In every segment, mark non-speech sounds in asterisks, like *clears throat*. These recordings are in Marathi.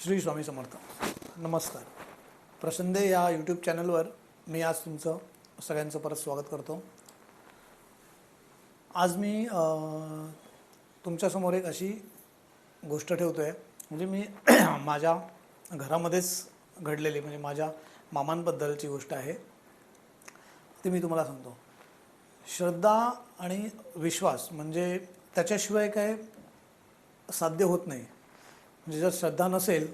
श्री स्वामी समर्थ. नमस्कार. प्रसंदे या यूट्यूब चॅनलवर मी आज तुमचं सगळ्यांचं परत स्वागत करतो. आज मी तुमच्यासमोर एक अशी गोष्ट ठेवतो आहे म्हणजे मी *clears throat* माझ्या घरामध्येच घडलेली म्हणजे माझ्या मामांबद्दलची गोष्ट आहे. ती मी तुम्हाला सांगतो. श्रद्धा आणि विश्वास म्हणजे त्याच्याशिवाय काय साध्य होत नाही. म्हणजे जर श्रद्धा नसेल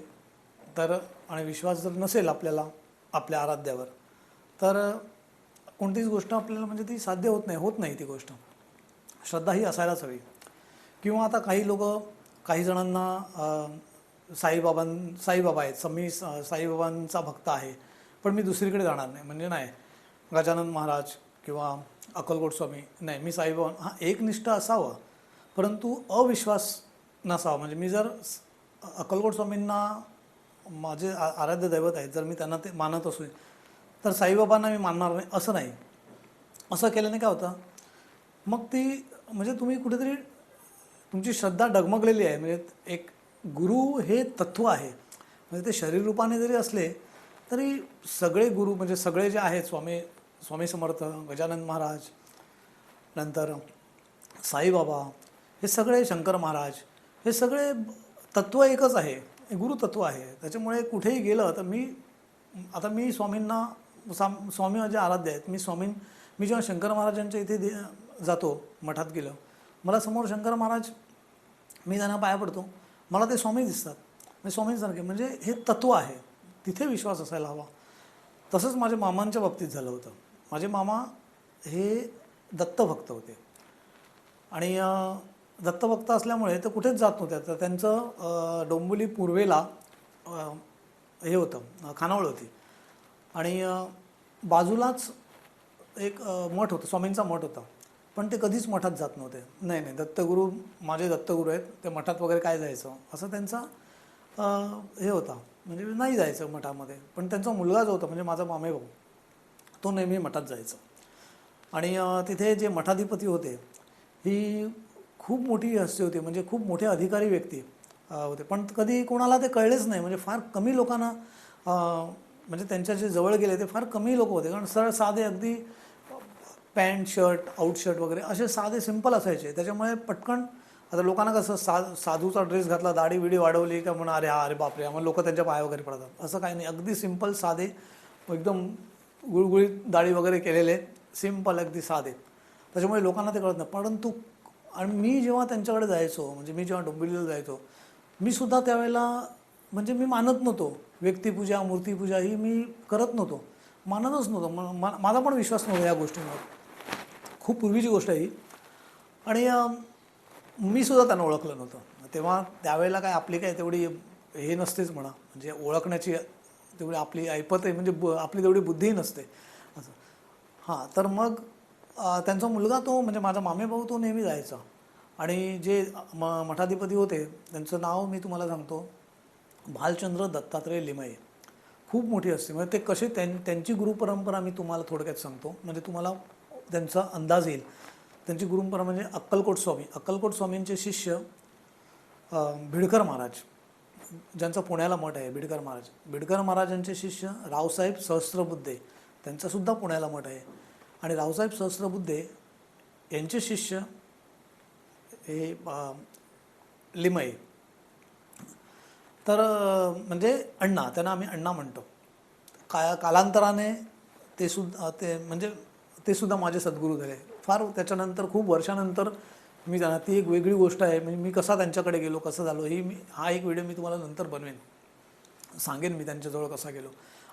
तर आणि विश्वास जर नसेल आपल्याला आपल्या आराध्यावर तर कोणतीच गोष्ट आपल्याला म्हणजे ती साध्य होत नाही होत नाही ती गोष्ट. श्रद्धा ही असायलाच हवी. किंवा आता काही लोक काही जणांना साईबाबां साईबाबा आहेत. मी साईबाबांचा भक्त आहे. पण मी दुसरीकडे जाणार नाही. म्हणजे नाही. गजानन महाराज किंवा अक्कलकोट स्वामी नाही. मी साईबाबा हा एकनिष्ठ असावा. परंतु अविश्वास नसावा. म्हणजे मी जर अक्कलकोट स्वामींना माझे आ- आराध्य दैवत आहेत जर मी त्यांना ते मानत असू तर साईबाबांना मी मानणार नाही असं नाही असं केल्याने काय होतं मग ती म्हणजे तुम्ही कुठेतरी तुमची श्रद्धा डगमगलेली आहे म्हणजे एक गुरु हे तत्व आहे म्हणजे ते शरीर रूपाने जरी असले तरी सगळे गुरु म्हणजे सगळे जे आहेत स्वामी स्वामी समर्थ गजानन महाराज नंतर साईबाबा हे सगळे शंकर महाराज हे सगळे तत्व एकच आहे हे गुरुतत्व आहे. त्याच्यामुळे कुठेही गेलं तर मी आता मी स्वामींना साम स्वामी माझे आराध्य आहेत. मी स्वामीं मी जेव्हा शंकर महाराजांच्या इथे दे- जातो मठात गेलो मला समोर शंकर महाराज मी त्यांना पाया पडतो. मला ते स्वामी दिसतात. मी स्वामींसारखे म्हणजे हे तत्व आहे. तिथे विश्वास असायला हवा. तसंच माझ्या मामांच्या बाबतीत झालं होतं. माझे मामा हे दत्तभक्त होते. आणि दत्तभक्त असल्यामुळे ते कुठेच जात नव्हते. तर त्यांचं डोंबिवली पूर्वेला हे होतं खानावळ होती. आणि बाजूलाच एक मठ होतं स्वामींचा मठ होता. पण ते कधीच मठात जात नव्हते. नाही नाही दत्तगुरू माझे दत्तगुरू आहेत ते मठात वगैरे काय जायचं? असं त्यांचा हे होता. म्हणजे नाही जायचं मठामध्ये. पण त्यांचा मुलगा जो होता म्हणजे माझा मामे भाऊ तो नेहमी मठात जायचा. आणि तिथे जे मठाधिपती होते ही खूप मोठी हस्ती होती म्हणजे खूप मोठे अधिकारी व्यक्ती होते. पण कधी कोणाला ते कळलेच नाही. म्हणजे फार कमी लोकांना म्हणजे त्यांच्या जे जवळ गेले ते फार कमी लोक होते. कारण सरळ साधे अगदी पॅन्ट शर्ट आउट शर्ट वगैरे असे साधे सिंपल असायचे. त्याच्यामुळे पटकन आता लोकांना कसं सा साधूचा ड्रेस घातला दाढी विडी वाढवली का म्हणा अरे हा अरे बापरे मग लोक त्यांच्या पाया वगैरे पडतात. असं काही नाही. अगदी सिंपल साधे एकदम गुळगुळीत दाढी वगैरे केलेले सिंपल अगदी साधे. त्याच्यामुळे लोकांना ते कळत नाही. परंतु आणि मी जेव्हा त्यांच्याकडे जायचो म्हणजे मी जेव्हा डोंबिवलीला जायचो मी सुद्धा त्यावेळेला म्हणजे मी मानत नव्हतो. व्यक्तिपूजा मूर्तीपूजा ही मी करत नव्हतो. मानतच नव्हतो. मा- माझा पण विश्वास नव्हता या गोष्टींवर. खूप पूर्वीची गोष्ट आहे ही. आणि मी सुद्धा त्यांना ओळखलं नव्हतं. तेव्हा त्यावेळेला काय आपली काय तेवढी हे नसतेच म्हणा. म्हणजे ओळखण्याची तेवढी आपली ऐपत आहे म्हणजे ब आपली तेवढी बुद्धीही नसते. असं. हां तर मग त्यांचा मुलगा तो म्हणजे माझा मामे भाऊ तो नेहमी जायचा. आणि जे म मठाधिपती होते त्यांचं नाव मी तुम्हाला सांगतो. भालचंद्र दत्तात्रय लिमये. खूप मोठी असते. म्हणजे ते कसे त्यां त्यांची गुरुपरंपरा मी तुम्हाला थोडक्यात सांगतो. म्हणजे तुम्हाला त्यांचा अंदाज येईल. त्यांची गुरुपरंपरा म्हणजे अक्कलकोट स्वामी. अक्कलकोट स्वामींचे शिष्य भिडकर महाराज. ज्यांचा पुण्याला मठ आहे भिडकर महाराज. भिडकर महाराजांचे शिष्य रावसाहेब सहस्त्रबुद्धे. त्यांचासुद्धा पुण्याला मठ आहे. आणि रावसाहेब सहस्रबुद्धे यांचे शिष्य हे लिमये तर म्हणजे अण्णा त्यांना आम्ही अण्णा म्हणतो. का कालांतराने ते सुद्धा ते म्हणजे ते सुद्धा माझे सद्गुरू झाले. फार त्याच्यानंतर खूप वर्षानंतर मी त्यांना ती एक वेगळी गोष्ट आहे. म्हणजे मी कसा त्यांच्याकडे गेलो कसं झालो ही मी हा एक व्हिडिओ मी तुम्हाला नंतर बनवेन. सांगेन मी त्यांच्याजवळ कसा गेलो.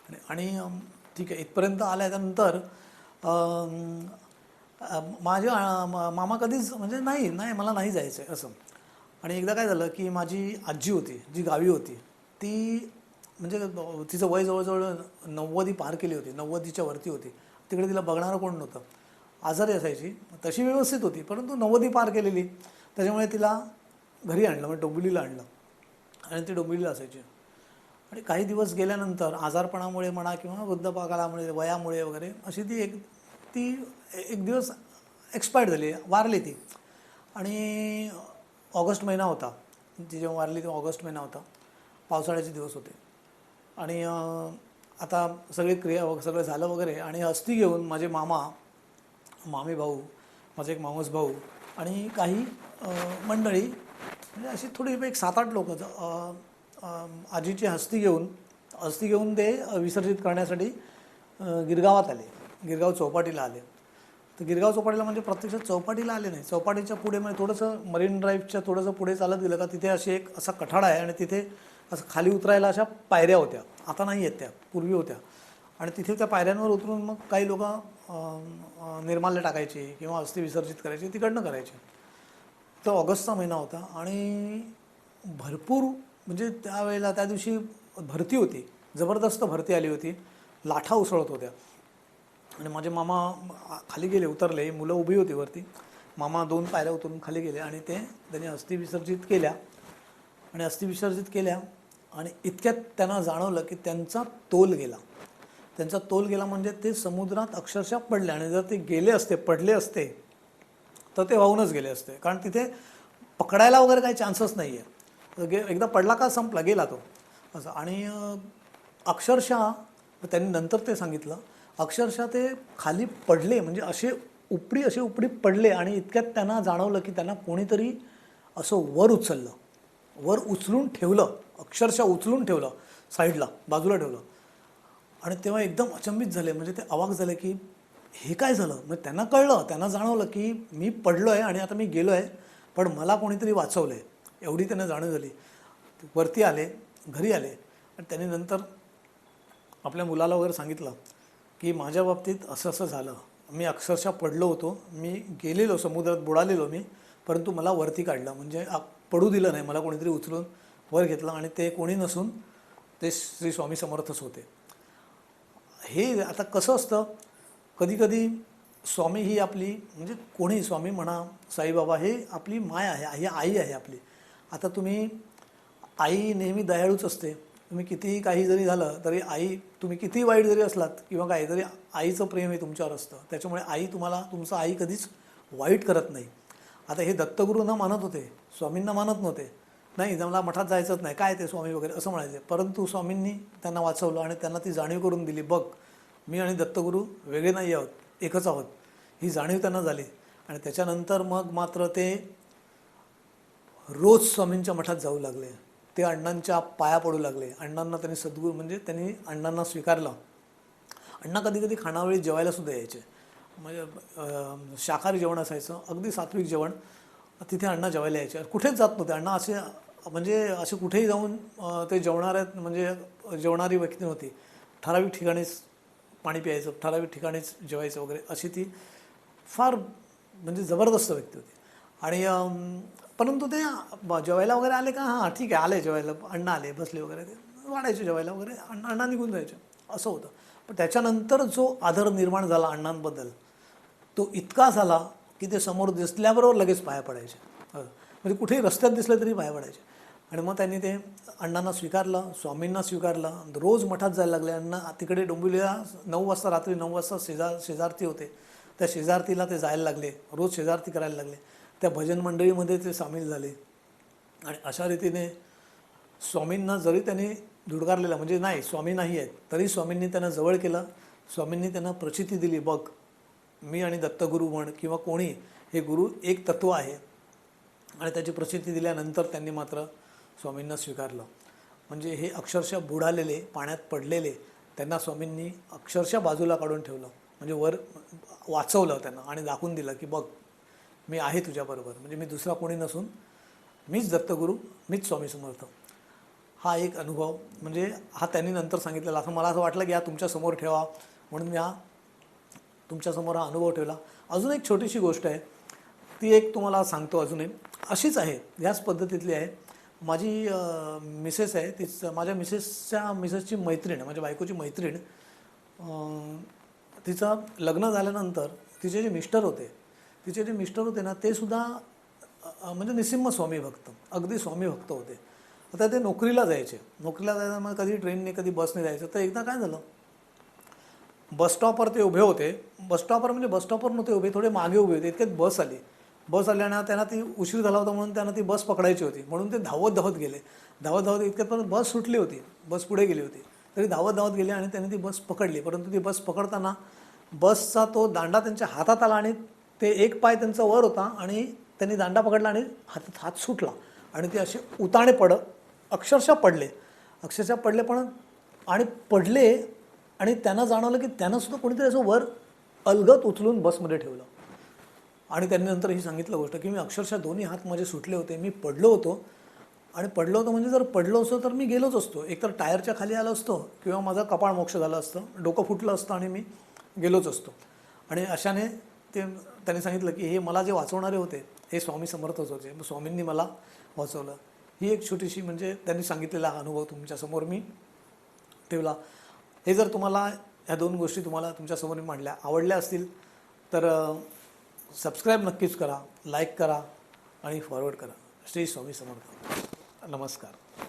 आणि आणि ठीक आहे इथपर्यंत आल्यानंतर माझ्या माझे मामा कधीच म्हणजे नाही नाही मला नाही जायचं आहे असं. आणि एकदा काय झालं की माझी आजी होती जी गावी होती ती म्हणजे तिचं वय जवळजवळ नव्वदी पार केली होती नव्वदीच्या वरती होती. तिकडे तिला बघणारं कोण नव्हतं. आजारी असायची. तशी व्यवस्थित होती परंतु नव्वदी पार केलेली. त्याच्यामुळे तिला घरी आणलं म्हणजे डोंबिवलीला आणलं. आणि ती डोंबिवलीला असायची. आणि काही दिवस गेल्यानंतर आजारपणामुळे म्हणा किंवा वृद्धपाकालामुळे वयामुळे वगैरे अशी ती एक ती एक दिवस एक्सपायर्ड झाली वारली ती. आणि ऑगस्ट महिना होता. ती जेव्हा वारली तेव्हा ऑगस्ट महिना होता. पावसाळ्याचे दिवस होते. आणि आता सगळी क्रिया सगळं झालं वगैरे आणि अस्थी घेऊन माझे मामा मामी भाऊ माझा एक मामूस भाऊ आणि काही मंडळी म्हणजे अशी थोडी एक सात आठ लोक आजीची हस्ती घेऊन हस्ती घेऊन ते विसर्जित करण्यासाठी गिरगावात आले. गिरगाव चौपाटीला आले. तर गिरगाव चौपाटीला म्हणजे प्रत्यक्षात चौपाटीला आले नाही. चौपाटीच्या पुढे म्हणजे थोडंसं मरीन ड्राईव्हच्या थोडंसं पुढे चालत गेलं का तिथे अशी एक असा कठाडा आहे आणि तिथे असं खाली उतरायला अशा पायऱ्या होत्या. आता नाही आहेत त्या. पूर्वी होत्या. आणि तिथे त्या पायऱ्यांवर उतरून मग काही लोक निर्माल्य टाकायचे किंवा अस्थि विसर्जित करायचे तिकडनं करायचे. तो ऑगस्टचा महिना होता आणि भरपूर म्हणजे त्यावेळेला त्या दिवशी भरती होती. जबरदस्त भरती आली होती. लाठा उसळत होत्या. आणि माझे मामा खाली गेले उतरले. मुलं उभी होती वरती. मामा दोन पायऱ्या उतरून खाली गेले आणि ते त्यांनी अस्थि विसर्जित केल्या. आणि अस्थि विसर्जित केल्या आणि इतक्यात त्यांना जाणवलं की त्यांचा तोल गेला. त्यांचा तोल गेला म्हणजे ते समुद्रात अक्षरशः पडले आणि जर ते गेले असते पडले असते तर ते वाहूनच गेले असते. कारण तिथे पकडायला वगैरे काही चान्सच नाही आहे गे एकदा पडला का संपला गेला तो. असं. आणि अक्षरशः त्यांनी नंतर ते सांगितलं अक्षरशः ते खाली पडले म्हणजे असे उपडी असे उपडी पडले आणि इतक्यात त्यांना जाणवलं की त्यांना कोणीतरी असं वर उचललं. वर उचलून ठेवलं अक्षरशः उचलून ठेवलं साईडला बाजूला ठेवलं. आणि तेव्हा एकदम अचंबित झाले म्हणजे ते अवाक झाले की हे काय झालं? मग त्यांना कळलं त्यांना जाणवलं की मी पडलो आहे आणि आता मी गेलो आहे पण मला कोणीतरी वाचवलं आहे एवढी त्यांना जाणीव झाली. वरती आले घरी आले आणि त्यांनी नंतर आपल्या मुलाला वगैरे सांगितलं की माझ्या बाबतीत असं असं झालं. मी अक्षरशः पडलो होतो. मी गेलेलो समुद्रात बुडालेलो मी परंतु मला वरती काढलं. म्हणजे पडू दिलं नाही. मला कोणीतरी उचलून वर घेतलं आणि ते कोणी नसून ते श्री स्वामी समर्थच होते. हे आता कसं असतं? कधीकधी स्वामी ही आपली म्हणजे कोणी स्वामी म्हणा साईबाबा हे आपली माय आहे ही आई आहे आपली. आता तुम्ही आई नेहमी दयाळूच असते. तुम्ही कितीही काही जरी झालं तरी आई तुम्ही कितीही वाईट जरी असलात किंवा काही तरी आईचं प्रेम हे तुमच्यावर असतं. त्याच्यामुळे आई तुम्हाला तुमचं आई कधीच वाईट करत नाही. आता हे दत्तगुरूंना मानत होते स्वामींना मानत नव्हते. नाही मला मठात जायचंच नाही. काय ते स्वामी वगैरे असं म्हणायचे. परंतु स्वामींनी त्यांना वाचवलं आणि त्यांना ती जाणीव करून दिली. बघ मी आणि दत्तगुरू वेगळे नाही आहोत एकच आहोत. ही जाणीव त्यांना झाली. आणि त्याच्यानंतर मग मात्र ते रोज स्वामींच्या मठात जाऊ लागले. ते अण्णांच्या पाया पडू लागले. अण्णांना त्यांनी सद्गुरू म्हणजे त्यांनी अण्णांना स्वीकारलं. अण्णा कधी कधी खाणावेळी जेवायला सुद्धा यायचे. म्हणजे शाकाहारी जेवण असायचं. अगदी सात्विक जेवण. तिथे अण्णा जेवायला यायचे. कुठेच जात नव्हते. अण्णा असे म्हणजे असे कुठेही जाऊन ते जेवणाऱ्या म्हणजे जेवणारी व्यक्ती नव्हती. ठराविक ठिकाणीच पाणी प्यायचं ठराविक ठिकाणीच जेवायचं वगैरे अशी ती फार म्हणजे जबरदस्त व्यक्ती होती. आणि परंतु ते जेवायला वगैरे आले का? हां ठीक आहे आले जेवायला. अण्णा आले बसले वगैरे. ते वाढायचे जेवायला वगैरे. अण्णा अण्णा निघून जायचे. असं होतं. पण त्याच्यानंतर जो आदर निर्माण झाला अण्णांबद्दल तो इतका झाला की ते समोर दिसल्याबरोबर लगेच पाया पडायचे. म्हणजे कुठेही रस्त्यात दिसलं तरी पाया पडायचे. आणि मग त्यांनी ते अण्णांना स्वीकारलं स्वामींना स्वीकारलं. रोज मठात जायला लागले. अण्णा तिकडे डोंबिवलीला नऊ वाजता रात्री नऊ वाजता शेजार शेजारती होते. त्या शेजारतीला ते जायला लागले. रोज शेजारती करायला लागले. त्या भजन मंडळीमध्ये ते सामील झाले. आणि अशा रीतीने स्वामींना जरी त्यांनी धुडकारलेलं म्हणजे नाही स्वामी नाही आहेत तरी स्वामींनी त्यांना जवळ केलं. स्वामींनी त्यांना प्रचिती दिली बघ मी आणि दत्तगुरू म्हण किंवा कोणी हे गुरु एक तत्व आहे. आणि त्याची प्रचिती दिल्यानंतर त्यांनी मात्र स्वामींना स्वीकारलं. म्हणजे हे अक्षरशः बुडालेले पाण्यात पडलेले त्यांना स्वामींनी अक्षरशः बाजूला काढून ठेवलं. म्हणजे वर वाचवलं त्यांना आणि दाखवून दिलं की बघ मी आहे तुझ्याबरोबर म्हणजे मी दुसरा कोणी नसून मीच दत्तगुरू मीच स्वामी समर्थ. हा एक अनुभव. म्हणजे हा त्यांनी नंतर सांगितलेला. असं मला असं वाटलं की हा तुमच्यासमोर ठेवा. म्हणून मी हा तुमच्यासमोर हा अनुभव ठेवला. अजून एक छोटीशी गोष्ट आहे. ती एक तुम्हाला सांगतो अजूनही. अशीच आहे. ह्याच पद्धतीतली आहे. माझी मिसेस आहे. तीच माझ्या मिसेसच्या मिसेसची मैत्रीण माझ्या बायकोची मैत्रीण तिचं लग्न झाल्यानंतर तिचे जे मिस्टर होते तिचे जे मिस्टर होते ना ते सुद्धा म्हणजे निसिम्म स्वामी भक्त अगदी स्वामी भक्त होते. आता ते नोकरीला जायचे. नोकरीला जायचं मग कधी ट्रेनने कधी बसने जायचं. तर एकदा काय झालं बस स्टॉपवर ते उभे होते. बस स्टॉपवर म्हणजे बस स्टॉपवर नव्हते उभे थोडे मागे उभे होते. इतक्यात बस आली. बस आल्यानं त्यांना ती उशीर झाला होता म्हणून त्यांना ती बस पकडायची होती. म्हणून ते धावत धावत गेले. धावत धावत इतक्यात पण बस सुटली होती. बस पुढे गेली होती. तरी धावत धावत गेले आणि त्यांनी ती बस पकडली. परंतु ती बस पकडताना बसचा तो दांडा त्यांच्या हातात आला आणि ते एक पाय त्यांचा वर होता आणि त्यांनी दांडा पकडला आणि हातात हात सुटला. आणि ते असे उताणे पड अक्षरशः पडले. अक्षरशः पडले पण आणि पडले आणि त्यांना जाणवलं की त्यांनासुद्धा कोणीतरी असं वर अलगत उचलून बसमध्ये ठेवलं. आणि त्यांनी नंतर ही सांगितलं गोष्ट की मी अक्षरशः दोन्ही हात माझे सुटले होते मी पडलो होतो. आणि पडलो होतो म्हणजे जर पडलो असतो तर मी गेलोच असतो. एकतर टायरच्या खाली आलो असतो किंवा माझा कपाळ मोक्ष झालं असतं डोकं फुटलं असतं आणि मी गेलोच असतो. आणि अशाने ते त्यांनी सांगितलं की हे मला जे वाचवणारे होते हे स्वामी समर्थच होते मग स्वामींनी मला वाचवलं. ही एक छोटीशी म्हणजे त्यांनी सांगितलेला हा अनुभव तुमच्यासमोर मी ठेवला. हे जर तुम्हाला ह्या दोन गोष्टी तुम्हाला तुमच्यासमोर मी मांडल्या आवडल्या असतील तर सबस्क्राईब नक्कीच करा लाईक करा आणि फॉरवर्ड करा. श्री स्वामी समर्थ. नमस्कार.